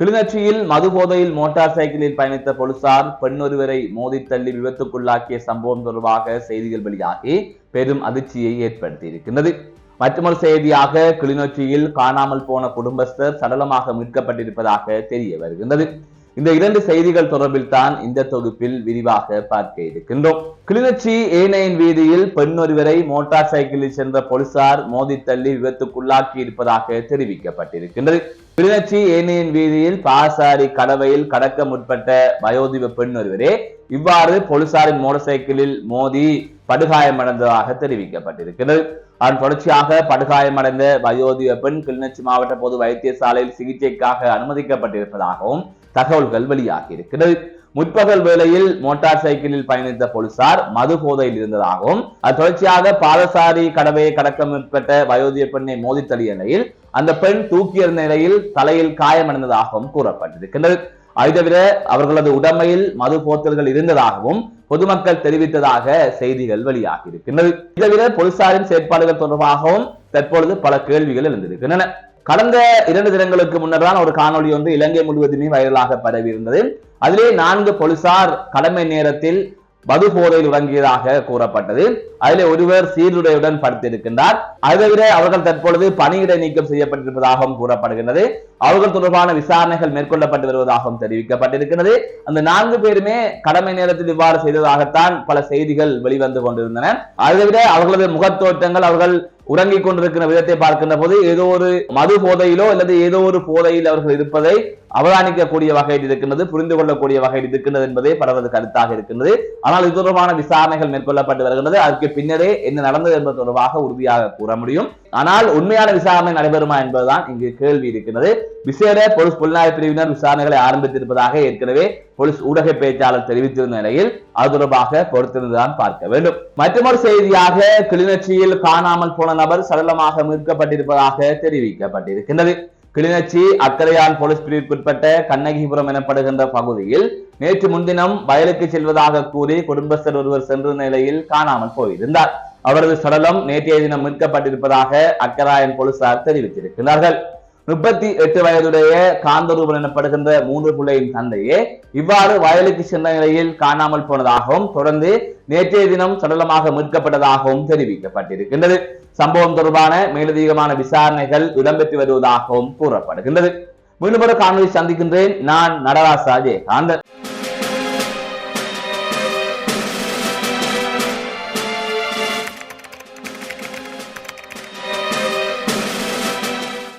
கிளிநொச்சியில் மது போதையில் மோட்டார் சைக்கிளில் பயணித்த போலீசார் பெண் ஒருவரை மோதி தள்ளி விபத்துக்குள்ளாக்கிய சம்பவம் தொடர்பாக செய்திகள் வெளியாகி பெரும் அதிர்ச்சியை ஏற்படுத்தியிருக்கின்றது. மற்றொரு செய்தியாக கிளிநொச்சியில் காணாமல் போன குடும்பஸ்தர் சடலமாக மீட்கப்பட்டிருப்பதாக தெரிய வருகின்றது. இந்த இரண்டு செய்திகள் தொடர்பில் தான் இந்த தொகுப்பில் விரிவாக பார்க்க இருக்கின்றோம். கிளிநொச்சி ஏனையின் வீதியில் பெண் ஒருவரை மோட்டார் சைக்கிளில் சென்ற போலீசார் மோதி தள்ளி விபத்துக்குள்ளாக்கி இருப்பதாக தெரிவிக்கப்பட்டிருக்கின்றது. கிளிநொச்சி ஏனையின் வீதியில் பாசாரி கடவையில் கடக்க முற்பட்ட வயோதிப பெண் ஒருவரே இவ்வாறு போலீசாரின் மோட்டார் சைக்கிளில் மோதி படுகாயமடைந்ததாக தெரிவிக்கப்பட்டிருக்கிறது. அதன் தொடர்ச்சியாக படுகாயமடைந்த வயோதிப பெண் கிளிநொச்சி மாவட்ட பொது வைத்தியசாலையில் சிகிச்சைக்காக அனுமதிக்கப்பட்டிருப்பதாகவும் தகவல்கள் வெளியாகி இருக்கிறது முற்பகல் வேளையில் மோட்டார் சைக்கிளில் பயணித்த போலீசார் மது போதையில் இருந்ததாகவும் அது தொடர்ச்சியாக பாதசாரி கடவையை கடக்க முற்பட்ட வயோதிய பெண்ணை மோதி தள்ளிய நிலையில் அந்த பெண் தூக்கியிருந்த நிலையில் தலையில் காயமடைந்ததாகவும் கூறப்பட்டிருக்கின்றது. அதை தவிர அவர்களது உடமையில் மது போத்தல்கள் இருந்ததாகவும் பொதுமக்கள் தெரிவித்ததாக செய்திகள் வெளியாகி இருக்கின்றது இதை தவிர போலீசாரின் செயற்பாடுகள் தொடர்பாகவும் தற்பொழுது பல கேள்விகள் எழுந்திருக்கின்றன. கடந்த இரண்டு தினங்களுக்கு முன்னர் தான் ஒரு காணொளி ஒன்று இலங்கை முழுவதுமே வைரலாக பரவி இருந்தது அதிலே நான்கு போலீசார் கடமை நேரத்தில் மது போதையில் உறங்கியதாக கூறப்பட்டது. அதிலே ஒருவர் சீருடையுடன் படுத்திருக்கின்றார். அதை தவிர அவர்கள் தற்பொழுது பணியிடை நீக்கம் செய்யப்பட்டிருப்பதாகவும் கூறப்படுகின்றது. அவர்கள் தொடர்பான விசாரணைகள் மேற்கொள்ளப்பட்டு வருவதாகவும் தெரிவிக்கப்பட்டிருக்கிறது அந்த நான்கு பேருமே கடமை நேரத்தில் இவ்வாறு செய்ததாகத்தான் பல செய்திகள் வெளிவந்து கொண்டிருந்தன. அதை தவிர அவர்களது முகத்தோட்டங்கள் அவர்கள் உறங்கிக் கொண்டிருக்கிற விதத்தை பார்க்கின்ற போது ஏதோ ஒரு மது போதையிலோ அல்லது ஏதோ ஒரு போதையில் அவர்கள் இருப்பதை அவதானிக்கக்கூடிய வகையில் இருக்கின்றது புரிந்து கொள்ளக்கூடிய வகையில் இருக்கின்றது என்பதே பலரது கருத்தாக இருக்கின்றது. ஆனால் இது தொடர்பான விசாரணைகள் மேற்கொள்ளப்பட்டு வருகின்றது. அதற்கு பின்னரே என்ன நடந்தது என்பது தொடர்பாக உறுதியாக கூற முடியும். ஆனால் உண்மையான விசாரணை நடைபெறுமா என்பதுதான் இங்கு கேள்வி இருக்கின்றது. விசேட போலீஸ் புலனாய்வு பிரிவினர் விசாரணைகளை ஆரம்பித்திருப்பதாக ஏற்கனவே போலீஸ் ஊடக பேச்சாளர் தெரிவித்திருந்த நிலையில் அது தொடர்பாக பொறுத்திருந்துதான் பார்க்க வேண்டும். மற்றொரு செய்தியாக கிளிநொச்சியில் காணாமல் போன நபர் சடலமாக மீட்கப்பட்டிருப்பதாக தெரிவிக்கப்பட்டிருக்கின்றது. கிளிநொச்சி அக்கரையான் போலீஸ் பிரிவுக்குட்பட்ட கண்ணகிபுரம் எனப்படுகின்ற பகுதியில் நேற்று முன்தினம் வயலுக்கு செல்வதாக கூறி குடும்பஸ்தர் ஒருவர் சென்ற நிலையில் காணாமல் போயிருந்தார். அவரது சடலம் நேற்றைய தினம் மீட்கப்பட்டிருப்பதாக அக்கராயன் போலீசார் தெரிவித்திருக்கிறார்கள் முப்பத்தி எட்டு வயதுடைய காந்தரூபன் எனப்படுகின்ற மூன்று பிள்ளையின் தந்தையே இவ்வாறு வயலுக்கு சென்ற நிலையில் காணாமல் போனதாகவும் தொடர்ந்து நேற்றைய தினம் சடலமாக மீட்கப்பட்டதாகவும் தெரிவிக்கப்பட்டிருக்கின்றது. சம்பவம் தொடர்பான மேலதிகமான விசாரணைகள் இடம்பெற்று வருவதாகவும் கூறப்படுகின்றது. மீண்டும் ஒரு காணொலி சந்திக்கின்றேன். நான் நடராசா ஜெயகாந்தன்.